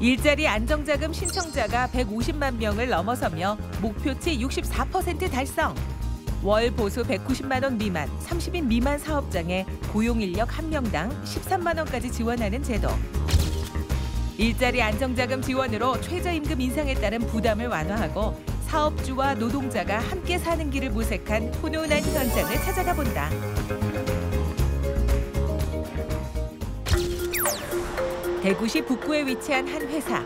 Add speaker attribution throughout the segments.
Speaker 1: 일자리 안정자금 신청자가 150만 명을 넘어서며 목표치 64% 달성. 월 보수 190만 원 미만, 30인 미만 사업장에 고용 인력 한 명당 13만 원까지 지원하는 제도. 일자리 안정자금 지원으로 최저임금 인상에 따른 부담을 완화하고 사업주와 노동자가 함께 사는 길을 모색한 훈훈한 현장을 찾아가 본다. 대구시 북구에 위치한 한 회사.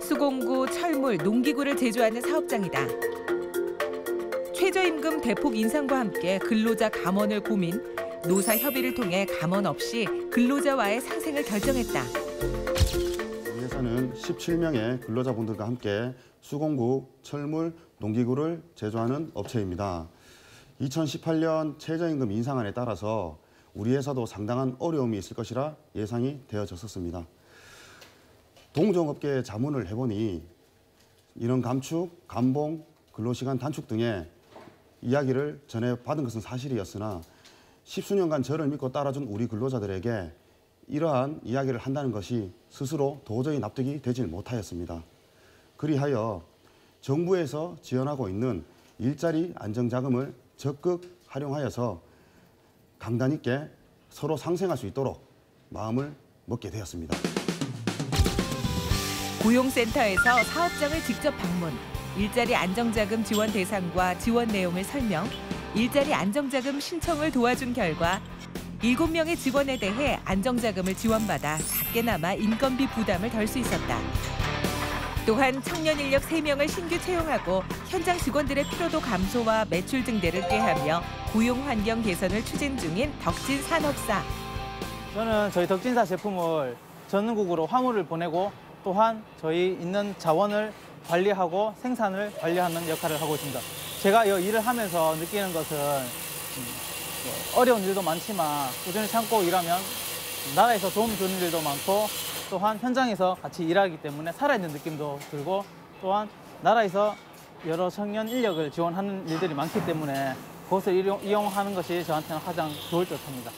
Speaker 1: 수공구, 철물, 농기구를 제조하는 사업장이다. 최저임금 대폭 인상과 함께 근로자 감원을 고민, 노사 협의를 통해 감원 없이 근로자와의 상생을 결정했다.
Speaker 2: 이 회사는 17명의 근로자분들과 함께 수공구, 철물, 농기구를 제조하는 업체입니다. 2018년 최저임금 인상안에 따라서 우리 회사도 상당한 어려움이 있을 것이라 예상이 되어졌었습니다. 동종업계 자문을 해보니 인원 감축, 감봉, 근로시간 단축 등의 이야기를 전해 받은 것은 사실이었으나 십수년간 저를 믿고 따라준 우리 근로자들에게 이러한 이야기를 한다는 것이 스스로 도저히 납득이 되질 못하였습니다. 그리하여 정부에서 지원하고 있는 일자리 안정자금을 적극 활용하여서 강단 있게 서로 상생할 수 있도록 마음을 먹게 되었습니다.
Speaker 1: 고용센터에서 사업장을 직접 방문, 일자리 안정자금 지원 대상과 지원 내용을 설명, 일자리 안정자금 신청을 도와준 결과 7명의 직원에 대해 안정자금을 지원받아 작게나마 인건비 부담을 덜 수 있었다. 또한 청년 인력 3명을 신규 채용하고 현장 직원들의 피로도 감소와 매출 증대를 꾀하며 고용 환경 개선을 추진 중인 덕진 산업사.
Speaker 3: 저는 저희 덕진사 제품을 전국으로 화물을 보내고 또한 저희 있는 자원을 관리하고 생산을 관리하는 역할을 하고 있습니다. 제가 이 일을 하면서 느끼는 것은 음, 뭐 어려운 일도 많지만 꾸준히 참고 일하면 나라에서 도움 주는 일도 많고 또한 현장에서 같이 일하기 때문에 살아있는 느낌도 들고 또한 나라에서 여러 청년 인력을 지원하는 일들이 많기 때문에 그것을 이용- 이용 하는 것이 저한테는 가장 좋을 듯 합니다.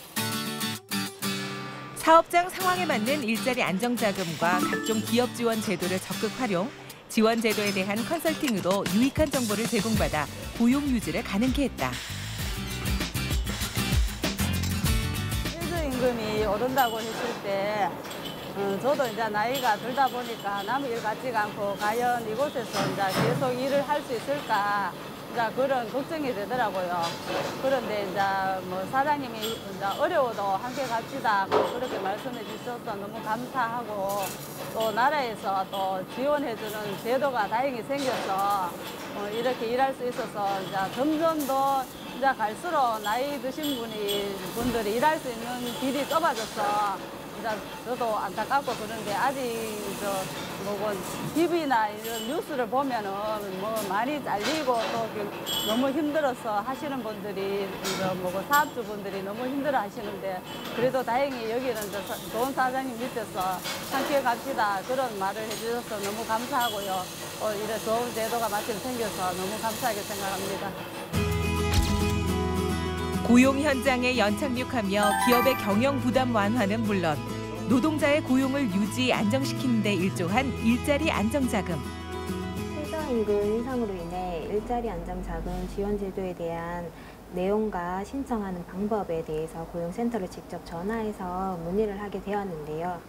Speaker 1: 사업장 상황에 맞는 일자리 안정자금과 각종 기업 지원 제도를 적극 활용, 지원 제도에 대한 컨설팅으로 유익한 정보를 제공받아 고용 유지를 가능케 했다.
Speaker 4: 최저임금이 오른다고 했을 때 어, 저도 이제 나이가 들다 보니까 남일 같지가 않고 과연 이곳에서 이제 계속 일을 할 수 있을까 이제 그런 걱정이 되더라고요. 그런데 이제 뭐 사장님이 이제 어려워도 함께 갑시다 뭐 그렇게 말씀해 주셔서 너무 감사하고 또 나라에서 또 지원해주는 제도가 다행히 생겨서 어, 이렇게 일할 수 있어서 이제 점점 더 이제 갈수록 나이 드신 분이 분들이 일할 수 있는 길이 좁아져서 이제 저도 안타깝고 그런데 아직 저 뭐고 TV나 이런 뉴스를 보면은 뭐 많이 잘리고 또그 너무 힘들어서 하시는 분들이 이제 뭐고 사업주 분들이 너무 힘들어 하시는데 그래도 다행히 여기는 저 사- 좋은 사장님 밑에서 함께 갑시다 그런 말을 해주셔서 너무 감사하고요. 어, 이래 좋은 제도가 마침 생겨서 너무 감사하게 생각합니다.
Speaker 1: 고용 현장에 연착륙하며 기업의 경영 부담 완화는 물론 노동자의 고용을 유지 안정시키는 데 일조한 일자리 안정자금.
Speaker 5: 최저임금 인상으로 인해 일자리 안정자금 지원 제도에 대한 내용과 신청하는 방법에 대해서 고용센터를 직접 전화해서 문의를 하게 되었는데요.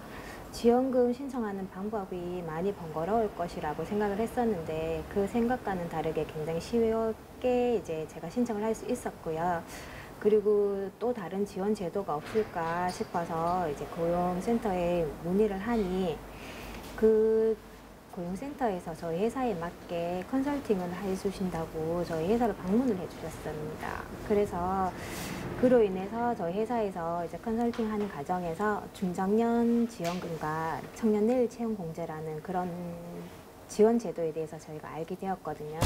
Speaker 5: 지원금 신청하는 방법이 많이 번거로울 것이라고 생각을 했었는데 그 생각과는 다르게 굉장히 쉽게 이제 제가 신청을 할 수 있었고요. 그리고 또 다른 지원 제도가 없을까 싶어서 이제 고용센터에 문의를 하니 그 고용센터에서 저희 회사에 맞게 컨설팅을 해주신다고 저희 회사를 방문을 해주셨습니다. 그래서 그로 인해서 저희 회사에서 이제 컨설팅하는 과정에서 중장년 지원금과 청년 내일 채용 공제라는 그런 지원 제도에 대해서 저희가 알게 되었거든요.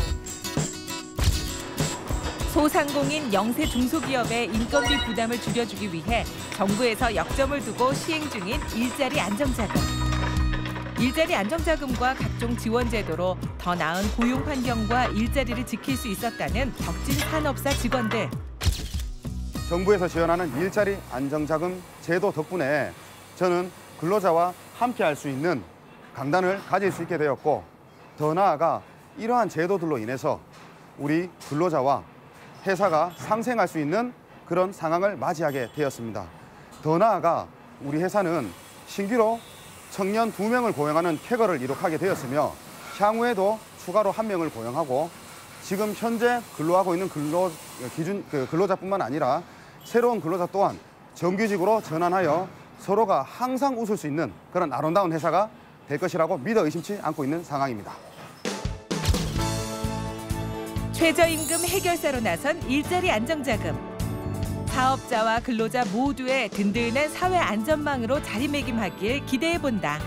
Speaker 1: 소상공인 영세 중소기업의 인건비 부담을 줄여주기 위해 정부에서 역점을 두고 시행 중인 일자리 안정자금. 일자리 안정자금과 각종 지원 제도로 더 나은 고용 환경과 일자리를 지킬 수 있었다는 덕진 산업사 직원들.
Speaker 2: 정부에서 지원하는 일자리 안정자금 제도 덕분에 저는 근로자와 함께 할 수 있는 강단을 가질 수 있게 되었고 더 나아가 이러한 제도들로 인해서 우리 근로자와 회사가 상생할 수 있는 그런 상황을 맞이하게 되었습니다. 더 나아가 우리 회사는 신규로 청년 두 명을 고용하는 쾌거를 이룩하게 되었으며 향후에도 추가로 한 명을 고용하고 지금 현재 근로하고 있는 근로 기준 그 근로자뿐만 아니라 새로운 근로자 또한 정규직으로 전환하여 서로가 항상 웃을 수 있는 그런 아름다운 회사가 될 것이라고 믿어 의심치 않고 있는 상황입니다.
Speaker 1: 최저임금 해결사로 나선 일자리 안정자금. 사업자와 근로자 모두의 든든한 사회 안전망으로 자리매김하길 기대해 본다.